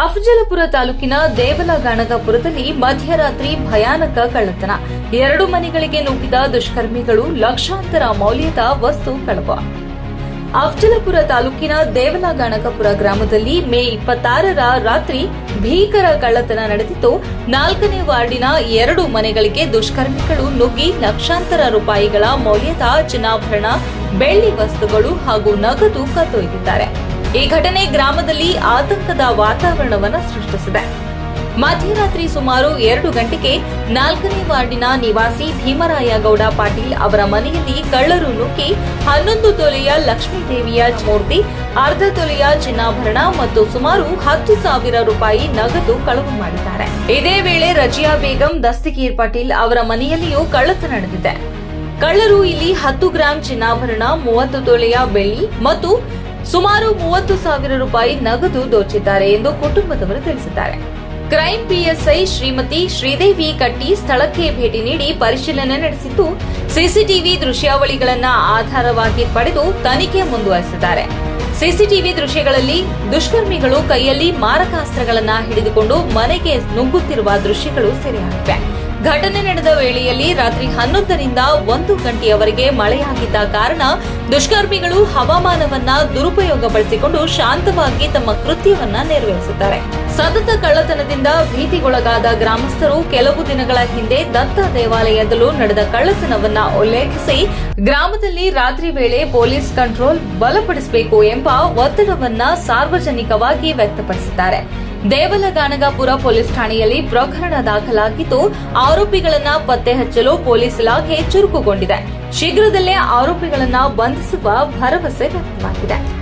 ಅಫಜಲಪುರ ತಾಲೂಕಿನ ದೇವಲಗಾಣಕಪುರದಲ್ಲಿ ಮಧ್ಯರಾತ್ರಿ ಭಯಾನಕ ಕಳ್ಳತನ. ಎರಡು ಮನೆಗಳಿಗೆ ನುಗ್ಗಿದ ದುಷ್ಕರ್ಮಿಗಳು ಲಕ್ಷಾಂತರ ಮೌಲ್ಯದ ವಸ್ತು ಕಳವ ಅಫಜಲಪುರ ತಾಲೂಕಿನ ದೇವಲಗಾಣಕಪುರ ಗ್ರಾಮದಲ್ಲಿ ಮೇ ಇಪ್ಪತ್ತಾರರ ರಾತ್ರಿ ಭೀಕರ ಕಳ್ಳತನ ನಡೆದಿದ್ದು, ನಾಲ್ಕನೇ ವಾರ್ಡಿನ ಎರಡು ಮನೆಗಳಿಗೆ ದುಷ್ಕರ್ಮಿಗಳು ನುಗ್ಗಿ ಲಕ್ಷಾಂತರ ರೂಪಾಯಿಗಳ ಮೌಲ್ಯದ ಚಿನ್ನಾಭರಣ, ಬೆಳ್ಳಿ ವಸ್ತುಗಳು ಹಾಗೂ ನಗದು ಕದ್ದೊಯ್ದಿದ್ದಾರೆ. ಈ ಘಟನೆ ಗ್ರಾಮದಲ್ಲಿ ಆತಂಕದ ವಾತಾವರಣವನ್ನು ಸೃಷ್ಟಿಸಿದೆ. ಮಧ್ಯರಾತ್ರಿ ಸುಮಾರು ಎರಡು ಗಂಟೆಗೆ ನಾಲ್ಕನೇ ವಾರ್ಡಿನ ನಿವಾಸಿ ಭೀಮರಾಯಗೌಡ ಪಾಟೀಲ್ ಅವರ ಮನೆಯಲ್ಲಿ ಕಳ್ಳರು ನುಗ್ಗಿ ಹನ್ನೊಂದು ತೊಲೆಯ ಲಕ್ಷ್ಮೀದೇವಿಯ ಮೂರ್ತಿ, ಅರ್ಧ ತೊಲೆಯ ಚಿನ್ನಾಭರಣ ಮತ್ತು ಸುಮಾರು ಹತ್ತು ಸಾವಿರ ರೂಪಾಯಿ ನಗದು ಕಳವು ಮಾಡಿದ್ದಾರೆ. ಇದೇ ವೇಳೆ ರಜಿಯಾ ಬೇಗಂ, ದಸ್ತಗೀರ್ ಪಾಟೀಲ್ ಅವರ ಮನೆಯಲ್ಲಿಯೂ ಕಳ್ಳತನ ನಡೆದಿದೆ. ಕಳ್ಳರು ಇಲ್ಲಿ ಹತ್ತು ಗ್ರಾಂ ಚಿನ್ನಾಭರಣ, ಮೂವತ್ತು ತೊಲೆಯ ಬೆಳ್ಳಿ ಮತ್ತು ಸುಮಾರು ಮೂವತ್ತು ಸಾವಿರ ರೂಪಾಯಿ ನಗದು ದೋಚಿದ್ದಾರೆ ಎಂದು ಕುಟುಂಬದವರು ತಿಳಿಸಿದ್ದಾರೆ. ಕ್ರೈಂ ಪಿಎಸ್ಐ ಶ್ರೀಮತಿ ಶ್ರೀದೇವಿ ಕಟ್ಟಿ ಸ್ಥಳಕ್ಕೆ ಭೇಟಿ ನೀಡಿ ಪರಿಶೀಲನೆ ನಡೆಸಿದ್ದು, ಸಿಸಿಟಿವಿ ದೃಶ್ಯಾವಳಿಗಳನ್ನ ಆಧಾರವಾಗಿ ಪಡೆದು ತನಿಖೆ ಮುಂದುವರೆಸಿದ್ದಾರೆ. ಸಿಸಿಟಿವಿ ದೃಶ್ಯಗಳಲ್ಲಿ ದುಷ್ಕರ್ಮಿಗಳು ಕೈಯಲ್ಲಿ ಮಾರಕಾಸ್ತ್ರಗಳನ್ನು ಹಿಡಿದುಕೊಂಡು ಮನೆಗೆ ನುಗ್ಗುತ್ತಿರುವ ದೃಶ್ಯಗಳು ಸೆರೆಯಾಗಿವೆ. ಘಟನೆ ನಡೆದ ವೇಳೆಯಲ್ಲಿ ರಾತ್ರಿ ಹನ್ನೊಂದರಿಂದ ಒಂದು ಗಂಟೆಯವರೆಗೆ ಮಳೆಯಾಗಿದ್ದ ಕಾರಣ ದುಷ್ಕರ್ಮಿಗಳು ಹವಾಮಾನವನ್ನ ದುರುಪಯೋಗಪಡಿಸಿಕೊಂಡು ಶಾಂತವಾಗಿ ತಮ್ಮ ಕೃತ್ಯವನ್ನ ನೆರವೇರಿಸುತ್ತಾರೆ. ಸತತ ಕಳ್ಳತನದಿಂದ ಭೀತಿಗೊಳಗಾದ ಗ್ರಾಮಸ್ಥರು ಕೆಲವು ದಿನಗಳ ಹಿಂದೆ ದತ್ತ ದೇವಾಲಯದಲ್ಲೂ ನಡೆದ ಕಳ್ಳತನವನ್ನ ಉಲ್ಲೇಖಿಸಿ, ಗ್ರಾಮದಲ್ಲಿ ರಾತ್ರಿ ವೇಳೆ ಪೊಲೀಸ್ ಕಂಟ್ರೋಲ್ ಬಲಪಡಿಸಬೇಕು ಎಂಬ ಒತ್ತಡವನ್ನ ಸಾರ್ವಜನಿಕವಾಗಿ ವ್ಯಕ್ತಪಡಿಸಿದ್ದಾರೆ. ದೇವಲಗಾಣಗಾಪುರ ಪೊಲೀಸ್ ಠಾಣೆಯಲ್ಲಿ ಪ್ರಕರಣ ದಾಖಲಾಗಿದ್ದು, ಆರೋಪಿಗಳನ್ನ ಪತ್ತೆ ಹಚ್ಚಲು ಪೊಲೀಸ್ ಇಲಾಖೆ ಚುರುಕುಗೊಂಡಿದೆ. ಶೀಘ್ರದಲ್ಲೇ ಆರೋಪಿಗಳನ್ನ ಬಂಧಿಸುವ ಭರವಸೆ ವ್ಯಕ್ತವಾಗಿದೆ.